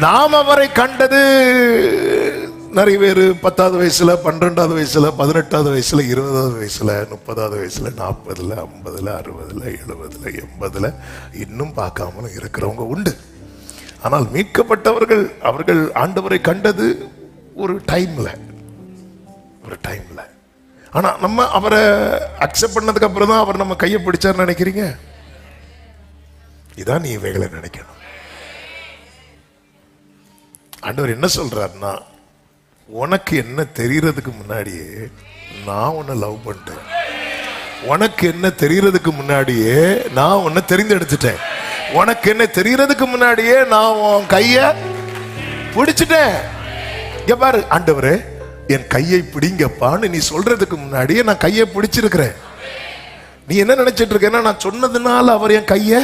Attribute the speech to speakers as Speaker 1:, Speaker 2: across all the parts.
Speaker 1: நாம் அவரை கண்டது. நிறைய பேர் பத்தாவது வயசுல பன்னிரெண்டாவது வயசுல பதினெட்டாவது வயசுல இருபதாவது வயசுல முப்பதாவது வயசுல நாற்பதுல ஐம்பதுல அறுபதுல எழுபதுல எண்பதுல இன்னும் பார்க்காமலும் இருக்கிறவங்க உண்டு. ஆனால் மீட்கப்பட்டவர்கள் அவர்கள் ஆண்டவரை கண்டது ஒரு டைம்ல. ஒரு டைம்ல. ஆனா நம்ம அவரை அக்செப்ட் பண்ணதுக்கு அப்புறம் தான் அவர் நம்ம கையை பிடிச்சாருன்னு நினைக்கிறீங்க? இதான் நீ இவைகளை நினைக்கணும். ஆண்டவர் என்ன சொல்றாருன்னா உனக்கு என்ன தெரியறதுக்கு முன்னாடியே நான் உன்னை லவ் பண்ணிட்டேன். உனக்கு என்ன தெரியறதுக்கு முன்னாடியே நான் உன்னை தெரிந்தெடுத்துட்டேன். உனக்கு என்ன தெரியறதுக்கு முன்னாடியே நான் உன் கைய பிடிச்சிட்டேன். இங்க பாரு ஆண்டவரே என் கையை பிடிங்கப்பான்னு நீ சொல்றதுக்கு முன்னாடியே நான் கையை பிடிச்சிருக்கிறேன். நீ என்ன நினைச்சிட்டு இருக்கேன்னா நான் சொன்னதுனால அவர் என் கையை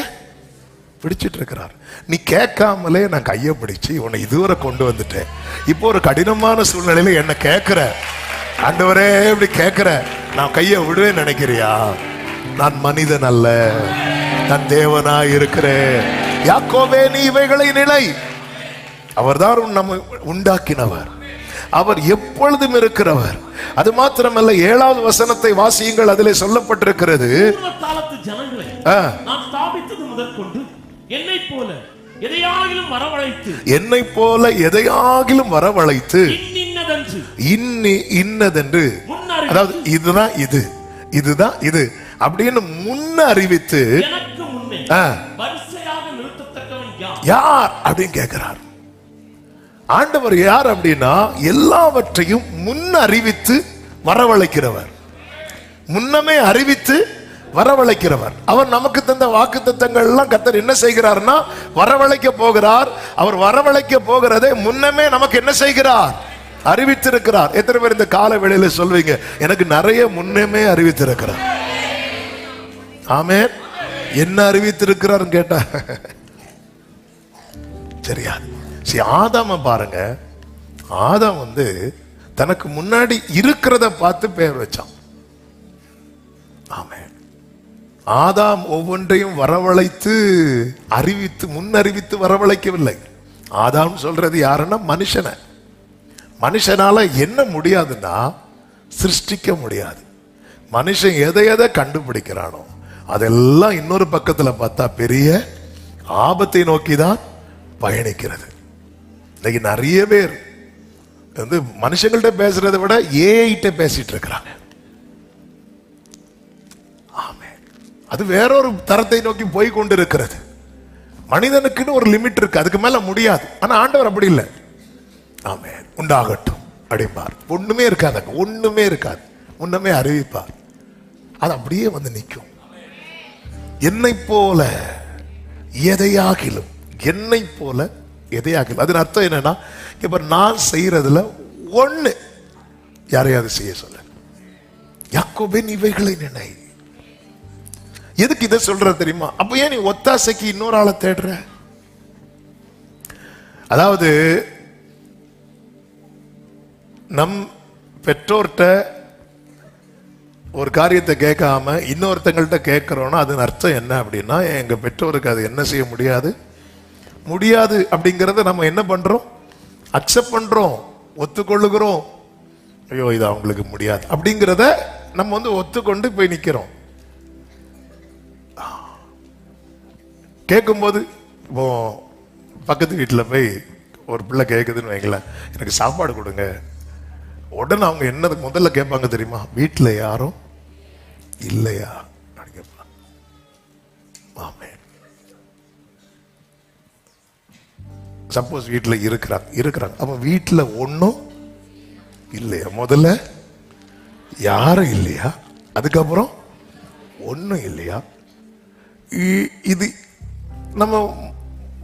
Speaker 1: பிடிச்சிட்டு இருக்கிறார் நீ கேட்காமலே நான் கையை பிடிச்சு உன்னை இதுவரை கொண்டு வந்துட்டேன். இப்போ ஒரு கடினமான சூழ்நிலையில என்ன கேட்கிற ஆண்டவரே இப்படி கேட்கிற நான் கையை விடுவேன் நினைக்கிறியா? நான் மனிதன் அல்ல நான் தேவனா இருக்கிறேன். யாக்கோவே நீ இவைகளை நிலை. அவர்தான் நம்மை உண்டாக்கினவர். அவர் எப்பொழுதும் இருக்கிறவர். அது மாத்திரமல்ல ஏழாவது வசனத்தை வாசியுங்கள் அதிலே சொல்லப்பட்டிருக்கிறது.
Speaker 2: ஜனங்களை என்னை போல எதையாகிலும் வரவழைத்து
Speaker 1: என்னை போல எதையாகிலும் வரவழைத்து இன்னி இன்னதென்று. அதாவது இதுதான் இது. இதுதான் இது. அப்படின்னு முன்ன அறிவித்து
Speaker 2: யார்?
Speaker 1: அப்படின்னு கேட்கிறார். ஆண்டவர் யார் அப்படின்னா எல்லாவற்றையும் முன் அறிவித்து வரவழைக்கிறவர். முன்னமே அறிவித்து வரவழைக்கிறவர். அவர் நமக்கு தந்த வாக்கு தத்தங்கள் எல்லாம் கத்தர் என்ன செய்கிறார்னா வரவழைக்க போகிறார். அவர் வரவழைக்க போகிறதை முன்னமே நமக்கு என்ன செய்கிறார்? அறிவித்திருக்கிறார். எத்தனை பேர் இந்த கால வேளையில சொல்வீங்க? எனக்கு நிறைய முன்னமே அறிவித்திருக்கிறார். ஆமே என்ன அறிவித்திருக்கிறார் கேட்டா சரியா சரி ஆதாம பாருங்க. ஆதாம் வந்து தனக்கு முன்னாடி இருக்கிறத பார்த்து பேர் வச்சான். ஆமே ஆதாம் ஒவ்வொன்றையும் வரவழைத்து அறிவித்து முன் அறிவித்து வரவழைக்கவில்லை. ஆதாம் சொல்றது யாருன்னா மனுஷனை. மனுஷனால என்ன முடியாதுன்னா சிருஷ்டிக்க முடியாது. மனுஷன் எதை எதை கண்டுபிடிக்கிறானோ அதெல்லாம் இன்னொரு பக்கத்தில் பார்த்தா பெரிய ஆபத்தை நோக்கி தான் பயணிக்கிறது. இன்னைக்கு நிறைய பேர் வந்து மனுஷங்கள்ட்ட பேசுறதை விட ஏஐட்ட பேசிட்டு இருக்கிறாங்க. அது வேறொரு தரத்தை நோக்கி போய் கொண்டு இருக்கிறது மனிதனுக்குன்னு ஒரு லிமிட் இருக்கு அதுக்கு மேல முடியாது. ஆனா ஆண்டவர் அப்படி இல்லை. ஆமே உண்டாகட்டும். அப்படிம்பார் ஒண்ணுமே இருக்காது அங்க. ஒண்ணுமே இருக்காது. முன்னமே அறிவிப்பார். அது அப்படியே வந்து நிற்கும் என்னை போல எதையாகிலும் என்னை போல எதையாகிலும். அதன் அர்த்தம் என்னன்னா இப்ப நான் செய்யறதுல ஒண்ணு. யாரையாவது செய்ய சொல்ல யாக்கோபின் இவைகளை நினை. எதுக்கு இதை சொல்ற தெரியுமா? அப்ப ஏன் நீ ஒத்தாசைக்கு இன்னொரு ஆளை தேடுற? அதாவது நம் பெற்றோர்கிட்ட ஒரு காரியத்தை கேட்காம இன்னொருத்தங்கள்ட்ட கேட்குறோன்னா அதன் அர்த்தம் என்ன அப்படின்னா எங்கள் பெற்றோருக்கு அது என்ன செய்ய முடியாது? முடியாது அப்படிங்கிறத நம்ம என்ன பண்ணுறோம் அக்செப்ட் பண்ணுறோம் ஒத்துக்கொள்ளுகிறோம். ஐயோ இது அவங்களுக்கு முடியாது. அப்படிங்கிறத நம்ம வந்து ஒத்துக்கொண்டு போய் நிற்கிறோம் கேட்கும்போது இப்போ பக்கத்து வீட்டில் போய் ஒரு பிள்ளை கேட்குதுன்னு வைங்களேன். எனக்கு சாப்பாடு கொடுங்க. உடனே அவங்க என்னது முதல்ல கேட்பாங்க தெரியுமா? வீட்டில் யாரும் இல்லையா? அப்படின்னு மாமே சப்போஸ் வீட்டில் இருக்கிறாங்க இருக்கிறாங்க. அப்போ வீட்டில் ஒன்றும் இல்லையா? முதல்ல யாரும் இல்லையா? அதுக்கப்புறம் ஒன்றும் இல்லையா? இ- இது நம்ம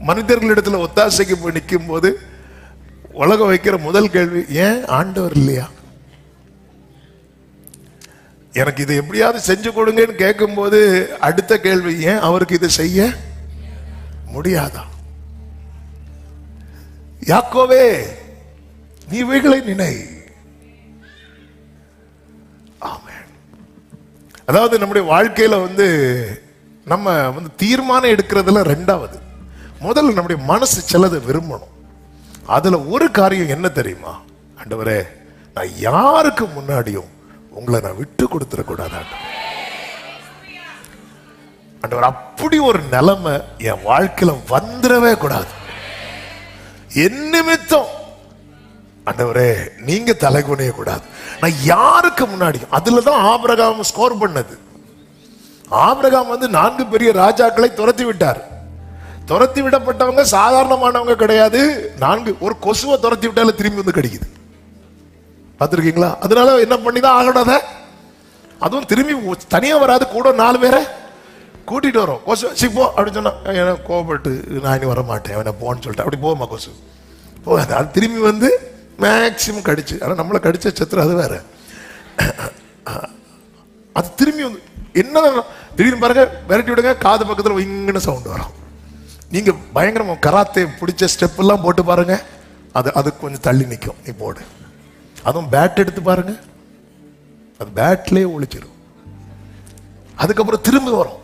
Speaker 1: மனிதர்களிடத்துல ஒத்தாசைக்கு போய் நிற்கும் போது உலகம் வைக்கிற முதல் கேள்வி ஏன் ஆண்டவர் இல்லையா? எனக்கு இது எப்படியாவது செஞ்சு கொடுங்கன்னு கேட்கும்போது அடுத்த கேள்வி ஏன் அவருக்கு இதை செய்ய முடியாதா? யாக்கோவே நீ இவைகளை நினை. ஆமே அதாவது நம்முடைய வாழ்க்கையில வந்து நம்ம வந்து தீர்மானம் எடுக்கிறதுல ரெண்டாவது முதல்ல நம்முடைய மனசு சிலதை விரும்பணும். அதுல ஒரு காரியம் என்ன தெரியுமா? ஆண்டவரே நான் யாருக்கு முன்னாடியும் உங்களை நான் விட்டு கொடுத்துடக்கூடாது ஆண்டவர் அப்படி ஒரு நிலைமை என் வாழ்க்கையில வந்துடவே கூடாது. என் நிமித்தம் ஆண்டவரே நீங்க தலைகுனிய கூடாது. நான் யாருக்கு முன்னாடி அதுலதான் ஆபிரகாம் ஸ்கோர் பண்ணது. ஆபிரகாம் வந்து நான்கு பெரிய ராஜாக்களை துரத்தி விட்டார் துரத்தி விடப்பட்டவங்க சாதாரணமானவங்க கிடையாது. நான்கு ஒரு கொசுவை துரத்தி விட்டால திரும்பி வந்து கிடைக்குது. பார்த்துருக்கீங்களா? அதனால என்ன பண்ணி தான் ஆகணும் அதை? அதுவும் திரும்பி தனியாக வராது கூட நாலு பேரை கூட்டிட்டு வரோம். கொசு சிப்போ அப்படின்னு சொன்னா எனக்கு கோபப்பட்டு நான் இனி வர மாட்டேன் அவனை போன்னு சொல்லிட்டு. அப்படி போமா கொசு? போகாது. அது திரும்பி வந்து மேக்சிமம் கடிச்சு ஆனால் நம்மளை கடிச்ச சத்துரு அது வேற. அது திரும்பி வந்து என்ன திடீர்னு பாருங்க விரட்டி விடுங்க காது பக்கத்தில் இங்கன்னு சவுண்ட் வரும். நீங்க பயங்கரமா கராத்தே பிடிச்ச ஸ்டெப் எல்லாம் போட்டு பாருங்க அது அது கொஞ்சம் தள்ளி நிற்கும் நீ போடு. அதுவும் பேட் எடுத்து பாருங்க. அது பேட்லயே ஒழிச்சிடும் அதுக்கப்புறம் திரும்பி வரும்.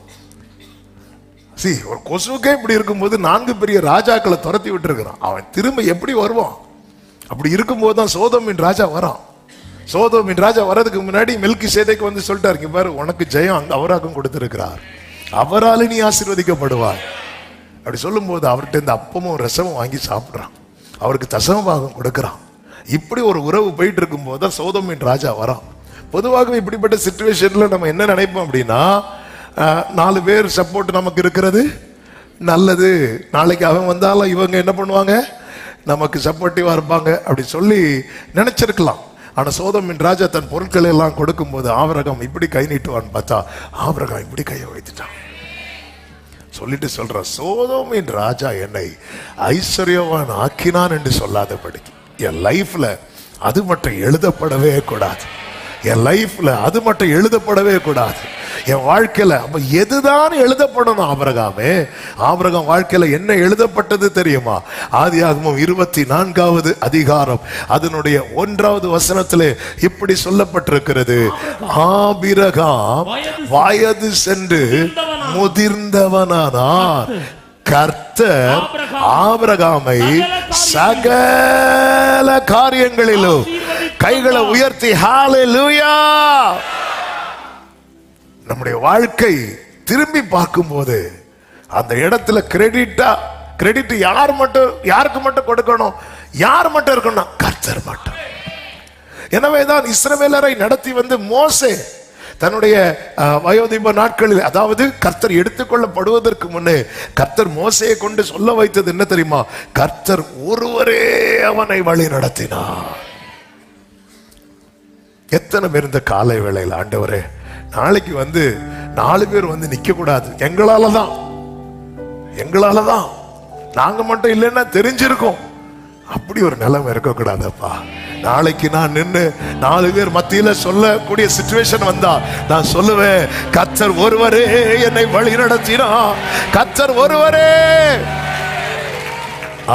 Speaker 1: சி ஒரு கொசுவுக்கே இப்படி இருக்கும்போது நான்கு பெரிய ராஜாக்களை துரத்தி விட்டுருக்கிறான். அவன் திரும்ப எப்படி வருவான்? அப்படி இருக்கும்போது தான் சோதமின் ராஜா வரான். சோதோமின் ராஜா வர்றதுக்கு முன்னாடி மில்கி சேதைக்கு வந்து சொல்லிட்டாரு இங்க பாரு உனக்கு ஜெயம் அந்த அவராக்கும் கொடுத்திருக்கிறார். அவரால் நீ ஆசீர்வதிக்கப்படுவார் அப்படி சொல்லும்போது அவர்கிட்ட இந்த அப்பமும் ரசமும் வாங்கி சாப்பிட்றான். அவருக்கு தசமபாகம் கொடுக்குறான். இப்படி ஒரு உறவு போயிட்டு இருக்கும்போது தான் சோதோமின் ராஜா வரான். பொதுவாகவே இப்படிப்பட்ட சுச்சுவேஷனில் நம்ம என்ன நினைப்போம் அப்படின்னா நாலு பேர் சப்போர்ட் நமக்கு இருக்கிறது. நல்லது நாளைக்கு அவன் வந்தாலும் இவங்க என்ன பண்ணுவாங்க? நமக்கு சப்போர்ட்டிவாக இருப்பாங்க. அப்படி சொல்லி நினச்சிருக்கலாம். ஆனால் சோதமின் ராஜா தன் பொருட்களை எல்லாம் கொடுக்கும்போது ஆவரகம் இப்படி கை நீட்டுவான்னு பார்த்தா ஆவரகம் இப்படி கையை வைத்துட்டான். சொல்லிட்டு சொல்ற சோதமின் ராஜா என்னை ஐஸ்வர்யவான் ஆக்கினான் என்று சொல்லாதபடி என் லைஃப்ல அது மட்டும் எழுதப்படவே கூடாது. என் லைஃப்ல அது மட்டும் எழுதப்படவே கூடாது. என் வாழ்க்கையில அப்ப எதுதான் எழுதப்படணும் ஆபரகாமே? ஆபரகம் வாழ்க்கையில என்ன எழுதப்பட்டது தெரியுமா? ஆதியாகமம் இருபத்தி நான்காவது அதிகாரம். அதனுடைய ஒன்றாவது வசனத்திலே இப்படி சொல்லப்பட்டிருக்கிறது. ஆபிரகாம் வயது சென்று முதிர்ந்தவனானார். கர்த்தர் ஆபிரகாமை சகல காரியங்களிலும் கைகளை உயர்த்தி. ஹalleluya. நம்முடைய வாழ்க்கை திரும்பி பார்க்கும்போது அந்த இடத்துல கிரெடிட்டா கிரெடிட் யார் மட்டும் யாருக்கு மட்டும் கொடுக்கணும்? யார் மட்டும் இருக்கணும் கர்த்தர் மட்டும். எனவே தான் இஸ்ரவேலரை நடத்தி வந்து மோசே தன்னுடைய வயோதிப நாட்களில் அதாவது கர்த்தர் எடுத்துக்கொள்ளப்படுவதற்கு முன்னே கர்த்தர் மோசையை கொண்டு சொல்ல வைத்தது என்ன தெரியுமா? கர்த்தர் ஒருவரே அவனை வழி நடத்தினார். எத்தனை பேர் இந்த காலை வேளையில் ஆண்டவரே நாளைக்கு வந்து நாலு பேர் வந்து நிக்க கூடாது எங்களால தான் எங்களால தான் நாங்க மட்டும் இல்லைன்னா தெரிஞ்சிருக்கோம். அப்படி ஒரு நிலைமை இருக்கக்கூடாதப்பா. நாளைக்கு நான் நின்று நாலு பேர் மத்தியில் சொல்லக்கூடிய சுச்சுவேஷன் வந்தா நான் சொல்லுவேன் கத்தர் ஒருவரே என்னை வழி நடத்தினா கத்தர் ஒருவரே.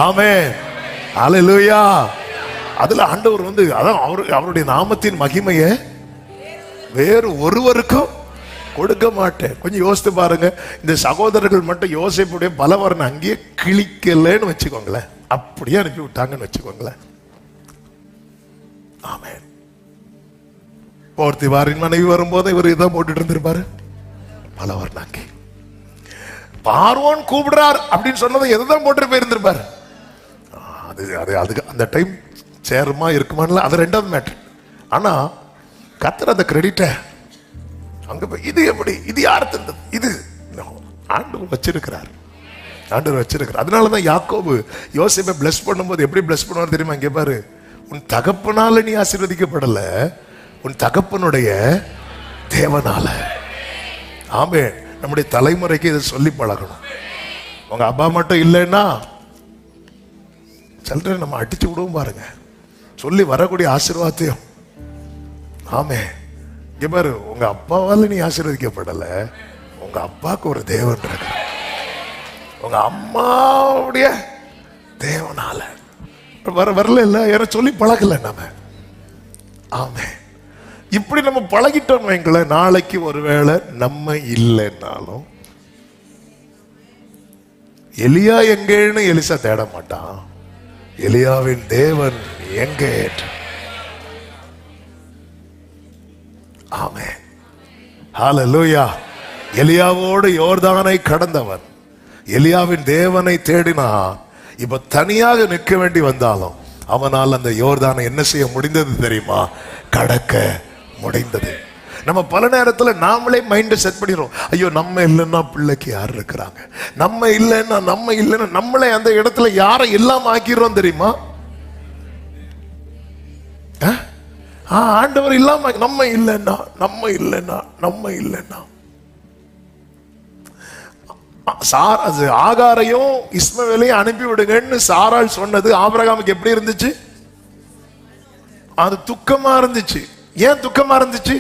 Speaker 1: ஆமே அல்லேலூயா அதுல ஆண்டவர் வந்து அதான் அவரு அவருடைய நாமத்தின் மகிமையை வேறு ஒருவருக்கும் கொடுக்க மாட்டேன். கொஞ்சம் யோசித்து பாருங்க. இந்த சகோதரர்கள் மட்டும் யோசிப்புடைய பலவரன் அங்கேயே கிழிக்கலன்னு வச்சுக்கோங்களேன். அப்படியே அனுப்பி விட்டாங்கன்னு வச்சுக்கோங்களேன். ஆமே போர்த்தி வாரின் மனைவி வரும்போது இவர் இதான் போட்டுட்டு இருந்திருப்பாரு. பலவரன் அங்கே. பார்வோன் கூப்பிடுறார் அப்படின்னு சொன்னதை எதுதான் போட்டு போயிருந்திருப்பாரு. அது அது அதுக்கு அந்த டைம் சேருமா இருக்குமான்ல அது ரெண்டாவது மேட்ரு ஆனால் கத்தர் அந்த கிரெடிட்டை அங்க போய் இது எப்படி? இது யார் தந்தது? இது. ஆண்டவர் வச்சிருக்கிறார். ஆண்டவர் வச்சிருக்கிறார். அதனாலதான் யாக்கோபு யோசிப்பை பிளஸ் பண்ணும்போது எப்படி பிளஸ் பண்ணுவார் தெரியுமா? இங்கே பாரு. உன் தகப்பனால நீ ஆசீர்வதிக்கப்படல உன் தகப்பனுடைய தேவனால. ஆமே நம்முடைய தலைமுறைக்கு இதை சொல்லி பழகணும். உங்க அப்பா மட்டும் இல்லைன்னா சிலரை நம்ம அடிச்சு விடுவோம் பாருங்க. சொல்லி வரக்கூடிய ஆசீர்வாதத்தையும் ஆமே. இங்க பாரு உங்க அப்பாவால நீ ஆசீர்வதிக்கப்படல. உங்க அப்பாவுக்கு ஒரு தேவன் இருக்கு உங்க அம்மாவுடைய தேவனால. வர வரல இல்ல? யார சொல்லி பழகல நம்ம. ஆமே. இப்படி நம்ம பழகிட்டோம் வைங்களேன் நாளைக்கு ஒருவேளை நம்ம இல்லைன்னாலும் எலியா எங்கேன்னு எலிசா தேட மாட்டான். எலியாவின் தேவன் எங்கே ஆமே ஹalleluya. எலியாவோடு யோர்தானை கடந்தவன். எலியாவின் தேவனை தேடினா இப்ப தனியாக நிற்க வேண்டி வந்தாலும் அவனால் அந்த யோர்தானை என்ன செய்ய முடிந்தது தெரியுமா? கடக்க முடிந்தது. நம்ம பல நேரத்துல நாமளே மைண்டை செட் பண்ணிடுறோம். ஐயோ நம்ம இல்லைன்னா பிள்ளைக்கு யார் இருக்கிறாங்க? நம்ம இல்லைன்னா நம்ம இல்லைன்னா நம்மளே அந்த இடத்துல யாரை எல்லாம் ஆக்கிடுறோம் தெரியுமா? ஆ? ஆண்டவர் இல்லாம நம்ம இல்லைன்னா நம்ம இல்லைன்னா நம்ம இல்லைன்னா. சார் அது ஆகாரையும் இஸ்மவேலையும் அனுப்பி விடுங்கன்னு சாரால் சொன்னது ஆபிரகாமுக்கு எப்படி இருந்துச்சு? அது துக்கமா இருந்துச்சு. ஏன் துக்கமா இருந்துச்சு?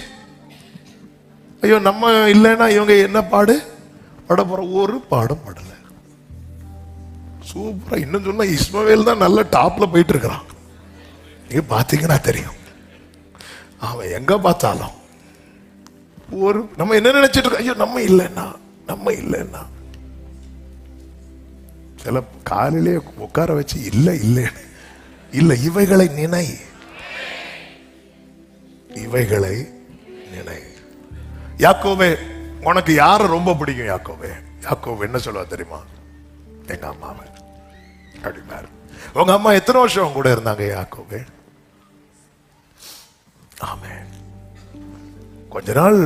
Speaker 1: ஐயோ நம்ம இல்லைன்னா இவங்க என்ன பாடு? பட போற ஒரு பாடம் படல. சூப்பரா இன்னும் சொன்னா இஸ்மவேல் தான் நல்ல டாப்ல போயிட்டு இருக்கிறான். நீங்க பாத்தீங்கன்னா தெரியும். அவன் எங்க பார்த்தாலும் ஒரு நம்ம என்ன நினைச்சிட்டு இருக்கோம்? ஐயோ நம்ம இல்லைன்னா நம்ம இல்லைன்னா. சில காலையிலே உட்கார வச்சு இல்லை இல்லைன்னு இல்லை இவைகளை நினை. இவைகளை நினை. யாக்கோவே உனக்கு யாரை ரொம்ப பிடிக்கும் யாக்கோவே? யாக்கோவே என்ன சொல்லுவா தெரியுமா? எங்க அம்மாவை. அப்படின்னாரு உங்க அம்மா எத்தனை வருஷம் கூட இருந்தாங்க யாக்கோவே? ஆமே கொஞ்ச நாள்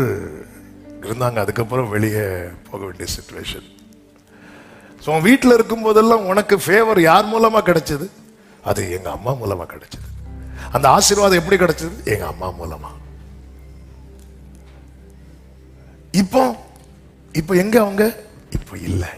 Speaker 1: இருந்தாங்க அதுக்கப்புறம் வெளியே போக வேண்டிய சுச்சுவேஷன் ஸோ உன் வீட்டில் இருக்கும் போதெல்லாம் உனக்கு ஃபேவர் யார் மூலமாக கிடைச்சது? அது எங்கள் அம்மா மூலமாக கிடைச்சது. அந்த ஆசீர்வாதம் எப்படி கிடைச்சது? எங்கள் அம்மா மூலமா. இப்போ இப்போ எங்க அவங்க? இப்போ இல்லை.